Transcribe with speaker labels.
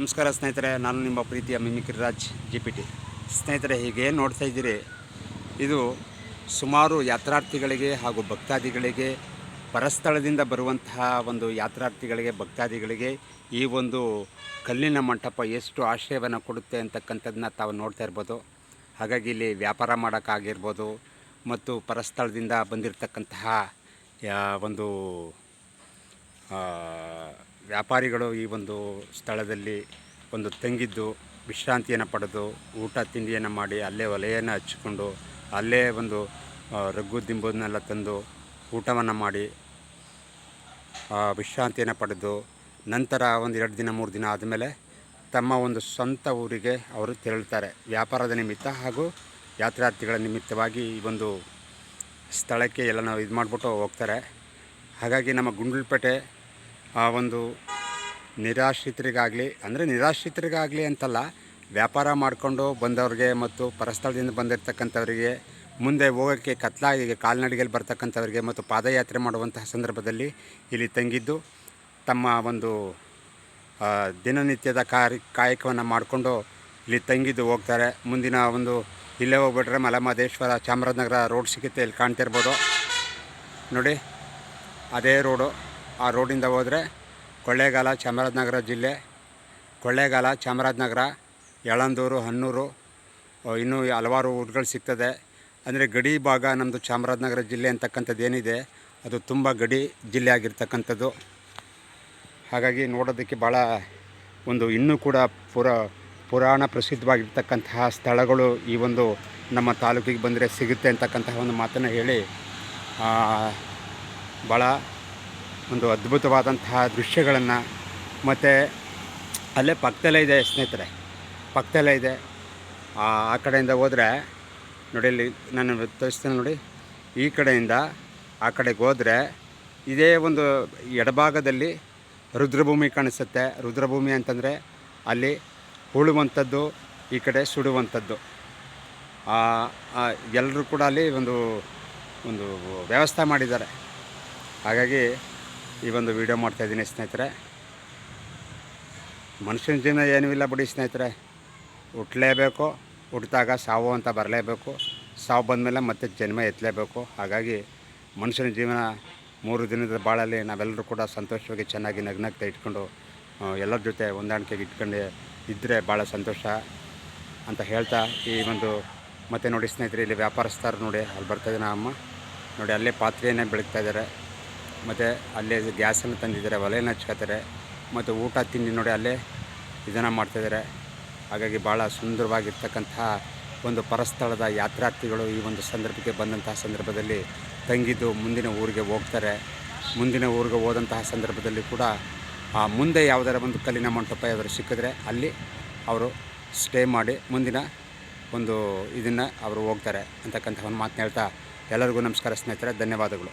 Speaker 1: ನಮಸ್ಕಾರ ಸ್ನೇಹಿತರೆ, ನಾನು ನಿಮ್ಮ ಪ್ರೀತಿಯ mimicry Raj G P T ಸ್ನೇಹಿತರೆ, ಹೀಗೆ ನೋಡ್ತಾ ಇದ್ದೀರಿ, ಇದು ಸುಮಾರು ಯಾತ್ರಾರ್ಥಿಗಳಿಗೆ ಹಾಗೂ ಭಕ್ತಾದಿಗಳಿಗೆ, ಪರಸ್ಥಳದಿಂದ ಬರುವಂತಹ ಒಂದು ಯಾತ್ರಾರ್ಥಿಗಳಿಗೆ, ಭಕ್ತಾದಿಗಳಿಗೆ ಈ ಒಂದು ಕಲ್ಲಿನ ಮಂಟಪ ಎಷ್ಟು ಆಶ್ರಯವನ್ನು ಕೊಡುತ್ತೆ ಅಂತಕ್ಕಂಥದ್ದನ್ನ ತಾವು ನೋಡ್ತಾ ಇರ್ಬೋದು. ಹಾಗಾಗಿ ಇಲ್ಲಿ ವ್ಯಾಪಾರ ಮಾಡೋಕ್ಕಾಗಿರ್ಬೋದು ಮತ್ತು ಪರಸ್ಥಳದಿಂದ ಬಂದಿರತಕ್ಕಂತಹ ಒಂದು ವ್ಯಾಪಾರಿಗಳು ಈ ಒಂದು ಸ್ಥಳದಲ್ಲಿ ಒಂದು ತಂಗಿದ್ದು ವಿಶ್ರಾಂತಿಯನ್ನು ಪಡೆದು ಊಟ ತಿಂಡಿಯನ್ನು ಮಾಡಿ ಅಲ್ಲೇ ಒಲೆಯನ್ನು ಹಚ್ಚಿಕೊಂಡು ಅಲ್ಲೇ ಒಂದು ರಗ್ಗು ದಿಂಬುದನ್ನೆಲ್ಲ ತಂದು ಊಟವನ್ನು ಮಾಡಿ ವಿಶ್ರಾಂತಿಯನ್ನು ಪಡೆದು ನಂತರ ಒಂದು ಎರಡು ದಿನ, ಮೂರು ದಿನ ಆದಮೇಲೆ ತಮ್ಮ ಒಂದು ಸ್ವಂತ ಊರಿಗೆ ಅವರು ತೆರಳುತ್ತಾರೆ. ವ್ಯಾಪಾರದ ನಿಮಿತ್ತ ಹಾಗೂ ಯಾತ್ರಾರ್ಥಿಗಳ ನಿಮಿತ್ತವಾಗಿ ಈ ಒಂದು ಸ್ಥಳಕ್ಕೆ ಎಲ್ಲ ನಾವು ಇದು ಮಾಡಿಬಿಟ್ಟು ಹೋಗ್ತಾರೆ. ಹಾಗಾಗಿ ನಮ್ಮ ಗುಂಡ್ಲುಪೇಟೆ ಆ ಒಂದು ನಿರಾಶ್ರಿತರಿಗಾಗಲಿ, ಅಂದರೆ ನಿರಾಶ್ರಿತರಿಗಾಗಲಿ ಅಂತಲ್ಲ, ವ್ಯಾಪಾರ ಮಾಡಿಕೊಂಡು ಬಂದವ್ರಿಗೆ ಮತ್ತು ಪರಸ್ಥಳದಿಂದ ಬಂದಿರತಕ್ಕಂಥವರಿಗೆ, ಮುಂದೆ ಹೋಗೋಕ್ಕೆ ಕತ್ಲಾಗಿ ಕಾಲ್ನಡಿಗೆಯಲ್ಲಿ ಬರ್ತಕ್ಕಂಥವರಿಗೆ ಮತ್ತು ಪಾದಯಾತ್ರೆ ಮಾಡುವಂತಹ ಸಂದರ್ಭದಲ್ಲಿ ಇಲ್ಲಿ ತಂಗಿದ್ದು, ತಮ್ಮ ಒಂದು ದಿನನಿತ್ಯದ ಕಾರ್ಯ, ಕಾಯಕವನ್ನು ಮಾಡಿಕೊಂಡು ಇಲ್ಲಿ ತಂಗಿದ್ದು ಹೋಗ್ತಾರೆ. ಮುಂದಿನ ಒಂದು, ಇಲ್ಲೇ ಹೋಗ್ಬಿಟ್ರೆ ಮಲೆಮಹದೇಶ್ವರ ಚಾಮರಾಜನಗರ ರೋಡ್ ಸಿಗುತ್ತೆ, ಇಲ್ಲಿ ಕಾಣ್ತಿರ್ಬೋದು. ನೋಡಿ, ಅದೇ ರೋಡು. ಆ ರೋಡಿಂದ ಹೋದರೆ ಕೊಳ್ಳೇಗಾಲ, ಚಾಮರಾಜನಗರ ಜಿಲ್ಲೆ, ಕೊಳ್ಳೇಗಾಲ, ಚಾಮರಾಜನಗರ, ಯಳಂದೂರು, ಹನ್ನೂರು ಇನ್ನೂ ಹಲವಾರು ಊರುಗಳು ಸಿಗ್ತದೆ. ಅಂದರೆ ಗಡಿ ಭಾಗ ನಮ್ಮದು ಚಾಮರಾಜನಗರ ಜಿಲ್ಲೆ ಅಂತಕ್ಕಂಥದ್ದು ಏನಿದೆ, ಅದು ತುಂಬ ಗಡಿ ಜಿಲ್ಲೆ ಆಗಿರ್ತಕ್ಕಂಥದ್ದು. ಹಾಗಾಗಿ ನೋಡೋದಕ್ಕೆ ಭಾಳ ಒಂದು ಇನ್ನೂ ಕೂಡ ಪುರ, ಪುರಾಣ ಪ್ರಸಿದ್ಧವಾಗಿರ್ತಕ್ಕಂತಹ ಸ್ಥಳಗಳು ಈ ಒಂದು ನಮ್ಮ ತಾಲೂಕಿಗೆ ಬಂದರೆ ಸಿಗುತ್ತೆ ಅಂತಕ್ಕಂತಹ ಒಂದು ಮಾತನ್ನು ಹೇಳಿ ಭಾಳ ಒಂದು ಅದ್ಭುತವಾದಂತಹ ದೃಶ್ಯಗಳನ್ನು ಮತ್ತು ಅಲ್ಲೇ ಪಕ್ಕದಲ್ಲೇ ಇದೆ ಸ್ನೇಹಿತರೆ. ಪಕ್ಕದಲ್ಲೇ ಇದೆ. ಆ ಕಡೆಯಿಂದ ಹೋದರೆ ನೋಡಿ ಇಲ್ಲಿ ನಾನು ತೋರಿಸ್ತೇನೆ ನೋಡಿ. ಈ ಕಡೆಯಿಂದ ಆ ಕಡೆಗೆ ಹೋದರೆ ಇದೇ ಒಂದು ಎಡಭಾಗದಲ್ಲಿ ರುದ್ರಭೂಮಿ ಕಾಣಿಸುತ್ತೆ. ರುದ್ರಭೂಮಿ ಅಂತಂದರೆ ಅಲ್ಲಿ ಹೂಳುವಂಥದ್ದು ಈ ಕಡೆ ಸುಡುವಂಥದ್ದು. ಎಲ್ಲರೂ ಕೂಡ ಅಲ್ಲಿ ಒಂದು ಒಂದು ವ್ಯವಸ್ಥೆ ಮಾಡಿದ್ದಾರೆ. ಹಾಗಾಗಿ ಈ ಒಂದು ವಿಡಿಯೋ ಮಾಡ್ತಾಯಿದ್ದೀನಿ ಸ್ನೇಹಿತರೆ. ಮನುಷ್ಯನ ಜೀವನ ಏನೂ ಇಲ್ಲ ಬಿಡಿ ಸ್ನೇಹಿತರೆ. ಹುಟ್ಟಲೇಬೇಕು ಹುಟ್ಟಿದಾಗ ಸಾವು ಅಂತ ಬರಲೇಬೇಕು, ಸಾವು ಬಂದಮೇಲೆ ಮತ್ತೆ ಜನ್ಮ ಎತ್ತಲೇಬೇಕು. ಹಾಗಾಗಿ ಮನುಷ್ಯನ ಜೀವನ ಮೂರು ದಿನದ ಬಾಳಲ್ಲಿ ನಾವೆಲ್ಲರೂ ಕೂಡ ಸಂತೋಷವಾಗಿ ಚೆನ್ನಾಗಿ ನಗ್ನಗ್ತಾ ಇಟ್ಕೊಂಡು ಎಲ್ಲರ ಜೊತೆ ಹೊಂದಾಣಿಕೆಗೆ ಇಟ್ಕೊಂಡು ಇದ್ದರೆ ಭಾಳ ಸಂತೋಷ ಅಂತ ಹೇಳ್ತಾ ಈ ಒಂದು ಮತ್ತೆ ನೋಡಿ ಸ್ನೇಹಿತರೆ, ಇಲ್ಲಿ ವ್ಯಾಪಾರಸ್ಥರು ನೋಡಿ, ಅಲ್ಲಿ ಬರ್ತಾಯಿದ್ದೀನಿ ಅಮ್ಮ. ನೋಡಿ, ಅಲ್ಲೇ ಪಾತ್ರೆಯನ್ನೇ ಬೆಳಗ್ತಾ ಇದ್ದಾರೆ ಮತ್ತು ಅಲ್ಲೇ ಗ್ಯಾಸನ್ನು ತಂದಿದ್ದಾರೆ, ಒಲೆಯನ್ನು ಹಚ್ಕೋತಾರೆ, ಮತ್ತು ಊಟ ತಿಂಡಿ ನೋಡಿ ಅಲ್ಲೇ ಇದನ್ನು ಮಾಡ್ತಾಯಿದ್ದಾರೆ ಹಾಗಾಗಿ ಭಾಳ ಸುಂದರವಾಗಿರ್ತಕ್ಕಂತಹ ಒಂದು ಪರಸ್ಥಳದ ಯಾತ್ರಾರ್ಥಿಗಳು ಈ ಒಂದು ಸಂದರ್ಭಕ್ಕೆ ಬಂದಂತಹ ಸಂದರ್ಭದಲ್ಲಿ ತಂಗಿದ್ದು ಮುಂದಿನ ಊರಿಗೆ ಹೋಗ್ತಾರೆ. ಮುಂದಿನ ಊರಿಗೆ ಹೋದಂತಹ ಸಂದರ್ಭದಲ್ಲಿ ಕೂಡ ಆ ಮುಂದೆ ಯಾವುದರ ಒಂದು ಕಲ್ಲಿನ ಮಂಟಪ ಯಾವ್ದಾದ್ರು ಸಿಕ್ಕಿದ್ರೆ ಅಲ್ಲಿ ಅವರು ಸ್ಟೇ ಮಾಡಿ ಮುಂದಿನ ಒಂದು ಇದನ್ನು ಅವರು ಹೋಗ್ತಾರೆ ಅಂತಕ್ಕಂಥ ಒಂದು ಮಾತನ್ನ ಹೇಳ್ತಾ ಎಲ್ಲರಿಗೂ ನಮಸ್ಕಾರ ಸ್ನೇಹಿತರೆ, ಧನ್ಯವಾದಗಳು.